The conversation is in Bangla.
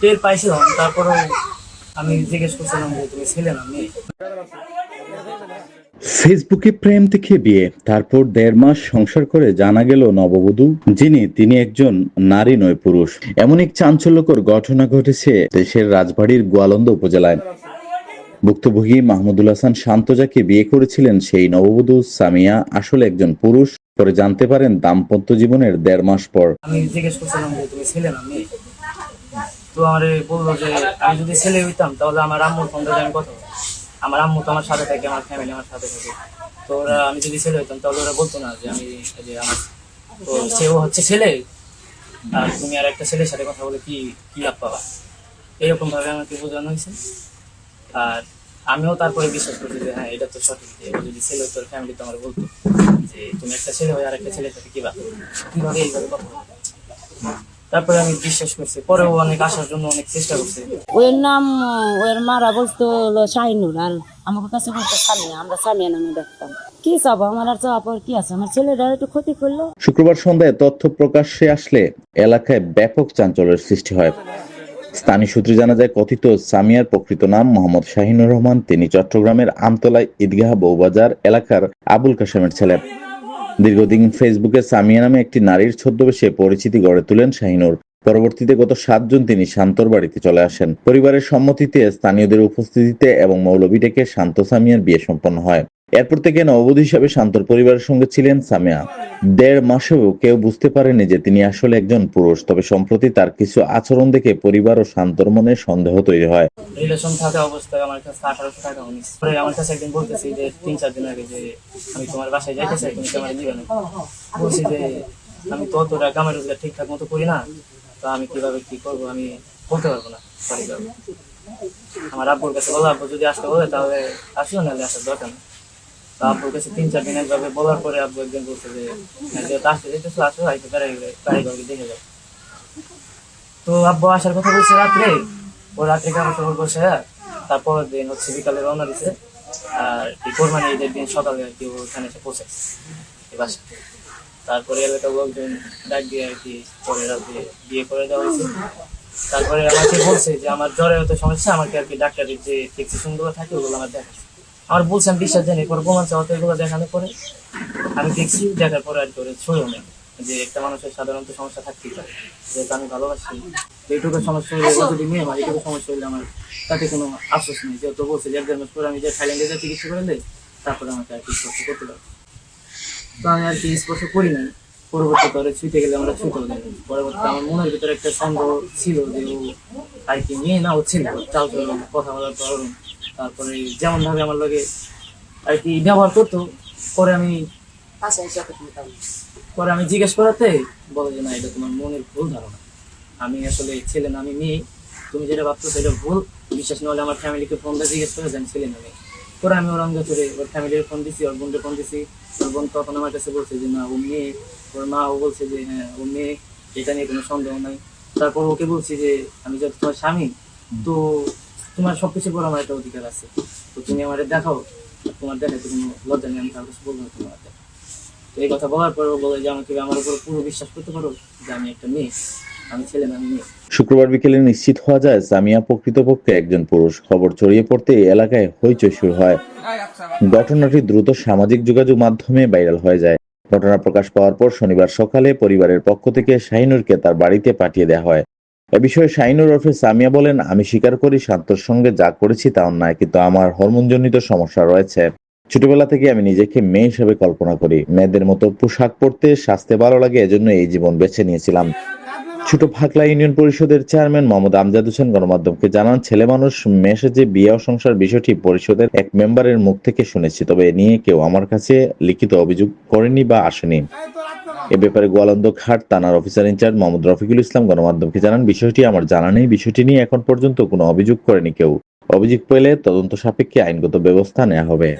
টের পাইছিলাম তারপরে আমি জিজ্ঞেস করছিলাম যে তুমি ছেলে না মেয়ে। ফেসবুকে প্রেম থেকে বিয়ে তারপর দেড় মাস সংসার করে জানা গেল নববধূ যিনি তিনি একজন নারী নয় পুরুষ। এমন এক চাঞ্চল্যকর ঘটনা ঘটেছে দেশের রাজবাড়ির গোয়ালন্দ উপজেলায়। ভুক্তভোগী মাহমুদুল হাসান শান্তজাকে বিয়ে করেছিলেন সেই নববধূ সামিয়া আসলে একজন পুরুষ। পরে জানতে পারেন দাম্পত্য জীবনের দেড় মাস পর। আমি জিজ্ঞেস করছিলাম যে তুমি ছেলে না মেয়ে। তো আমার বলল যে, আমি যদি ছেলে হইতাম, তাহলে আমার আম্মুর ফোন আমি কথা আমার আম্মু তো আমার সাথে থাকে, আমার ফ্যামিলি আমার সাথে থাকে। তো ওরা, আমি যদি ছেলে হইতাম, তাহলে ওরা বলতো না যে, আমি যে আমার তো সেও হচ্ছে ছেলে। আর তুমি আর একটা ছেলের সাথে কথা বলে কি কি লাভ পাবা? এরকম ভাবে আমাকে বোঝানো হয়েছে। আর আমিও তারপরে বিশ্বাস করছি যে হ্যাঁ এটা তো সঠিক যে যদি ছেলে তোর ফ্যামিলি তো আমার বলতো যে, তুমি একটা ছেলে হয়ে আর একটা ছেলের সাথে কি বাদ কীভাবে এইভাবে কথা? তারপরে আমি বিশ্বাস করছি। পরেও অনেক আসার জন্য অনেক চেষ্টা করছি। ওর নাম ওর মারা বলতো হলো শাহিনুর আর আমার কাছে বলতো সামিয়া আমরা সামিয়া নামে দেখতাম কি চাবো আমার আর চাওয়া পর কি আছে? আমার ছেলেটা একটু ক্ষতি করল। শুক্রবার সন্ধ্যায় তথ্য প্রকাশ্যে আসলে এলাকায় ব্যাপক চাঞ্চল্যের সৃষ্টি হয়। স্থানীয় সূত্রে জানা যায় কথিত সামিয়ার প্রকৃত নাম মোহাম্মদ শাহিনুর রহমান। তিনি চট্টগ্রামের আমতলায় ঈদগাহ বৌবাজার এলাকার আবুল কাশেমের ছেলে। দীর্ঘদিন ফেসবুকে সামিয়া নামে একটি নারীর ছদ্মবেশে পরিচিতি গড়ে তোলেন শাহিনুর। পরবর্তীতে গত সাত জুন তিনি শান্তর বাড়িতে চলে আসেন। পরিবারের সম্মতিতে স্থানীয়দের উপস্থিতিতে এবং মৌলবী ডেকে শান্ত সামিয়ার বিয়ে সম্পন্ন হয়। এরপর থেকে নববধূ হিসাবে শান্তর পরিবারের সঙ্গে ছিলেন সামিয়া। দেড় মাসেও কেউ বুঝতে পারেনি যে তিনি আসলে একজন পুরুষ, তবে সম্প্রতি তার কিছু আচরণ দেখে পরিবার ও শান্তর মনে সন্দেহ তৈরি হয়। রিলেশন থাকা অবস্থায় আমার কাছে টাকা উনিশ পরে আমার কাছে একদিন বলতেছি যে তিন চার দিন আগে যে আমি তোমার বাসায় তুমি না বলছি যে, আমি কামের রোজগার ঠিকঠাক মতো করি না, তো আমি কীভাবে কি করব আমি বলতে পারব না আমার আব্বুর কাছে বলো আব্বু যদি আসতে বলে তাহলে নাহলে আসার দরকার নেই। তো কাছে তিন, চার দিন একভাবে বলার পরে আব্বু একদিন বলছে যে আসতে যেতেছো আসো দেখে যাও তো আব্বু আসার কথা বলছে রাত্রে। ও রাত্রে বসে। তারপর দিন হচ্ছে বিকালে রওনা দিছে। আর এই কোরবানি ঈদের দিন সকালে আর কি ওখানে এসে পৌঁছে তারপরে এলাকার লোকজন ডাক দিয়ে আর কি পরে রাতে বিয়ে করে দেওয়া হয়েছে। তারপরে আমাকে বলছে যে, আমার জ্বরের তো সমস্যা, আমাকে আর কি ডাক্তারের যে গুলো থাকে, ওগুলো আমার দেখাচ্ছে। আমার বলছে আমি বিশ্বাস জানি পরে প্রমাণ চাওয়াতে এগুলো দেখানোর পরে আমি দেখছি দেখার পরে আর কি ওরা ছুঁয়েও নেই। যে একটা মানুষের সাধারণত সমস্যা থাকতেই পারে। যেহেতু আমি ভালোবাসি এইটুকু সমস্যা হলে যদি মেয়ে আমার এইটুকু সমস্যা হলে আমার তাতে কোনো আফসোস নেই। যেহেতু বলছে যে এক দেড় মাস পরে আমি যে থাইল্যান্ডে যে চিকিৎসা করে দেয় তারপরে আমাকে আর কি স্পর্শ করতে পারব তো আমি আর কি স্পর্শ করি নাই। পরবর্তী পরে ছুঁতে গেলে আমরা ছুঁতেও দেয় পরবর্তীতে আমার মনের ভিতরে একটা সন্দেহ ছিল যে ও আর কি মেয়ে না ও ছিল। চাল কথা বলার ধরন তারপরে যেমন ভাবে আমার লগে আর কি ব্যবহার করতো পরে আমি পরে আমি জিজ্ঞেস করাতে বলে যে না এটা তোমার মনের ভুল ধারণা। আমি আসলে ছেলে না আমি মেয়ে। তুমি যেটা ভাবছ সেটা ভুল। বিশ্বাস না হলে আমার ফ্যামিলিকে ফোন দিয়ে জিজ্ঞেস করে আমি ছেলে না মেয়ে। পরে আমি ওর অঙ্গ করে ওর ফ্যামিলির ফোন দিছি ওর বোনকে ফোন দিছি। ওর বোন তখন আমার কাছে বলছে যে না ও মেয়ে। ওর মা ও বলছে যে হ্যাঁ ও মেয়ে। এটা নিয়ে কোনো সন্দেহ নাই। তারপর ওকে বলছি যে আমি যত তোমার স্বামী তো তোমার সবকিছু পর আমার একটা অধিকার আছে। তো তুমি আমার দেখাও, তোমার দেখাতে কোনো লজ্জা নেই, আমি কারও কাছে বলব তোমার দেখা তো এই কথা বলার পর বলে যে, আমাকে আমার উপর পুরো বিশ্বাস করতে পারো যে আমি একটা মেয়ে, আমি ছেলে না মেয়ে। শুক্রবার বিকেলে নিশ্চিত হওয়া যায়, সামিয়া প্রকৃতপক্ষে একজন পুরুষ। খবর ছড়িয়ে পড়তে এলাকায় হইচই শুরু হয়। ঘটনাটি দ্রুত সামাজিক যোগাযোগ মাধ্যমে ভাইরাল হয়ে যায়। ঘটনা প্রকাশ পাওয়ার পর শনিবার সকালে পরিবারের পক্ষ থেকে শাহিনুরকে তার বাড়িতে পাঠিয়ে দেওয়া হয়। এ বিষয়ে শাহিনুর ওরফে সামিয়া বলেন, আমি স্বীকার করি শান্তর সঙ্গে যা করেছি তা অন্যায়, কিন্তু আমার হরমোনজনিত সমস্যা রয়েছে। ছোটবেলা থেকে আমি নিজেকে মেয়ে হিসেবে কল্পনা করি। মেয়েদের মতো পোশাক পরতে সাজতে ভালো লাগে, এজন্য এই জীবন বেছে নিয়েছিলাম। ছোট ফাকলা ইউনিয়ন পরিষদের চেয়ারম্যান মোহাম্মদ আমজাদ হোসেন গণমাধ্যমকে জানান, ছেলে মানুষ মেসেজে বিয়ে ও সংসার বিষয়টি পরিষদের এক মেম্বারের মুখ থেকে শুনেছি, তবে নিয়ে কেউ আমার কাছে লিখিত অভিযোগ করেনি বা আসেনি। এ ব্যাপারে গোয়ালন্দ ঘাট থানার officer in charge Mohammad Rafiqul Islam গণমাধ্যমকে জানান, বিষয়টি আমার জানা নেই, বিষয়টি নিয়ে এখন পর্যন্ত কোনো অভিযোগ করেনি কেউ। অভিযোগ পেলে তদন্ত সাপেক্ষে আইনগত ব্যবস্থা নেওয়া হবে।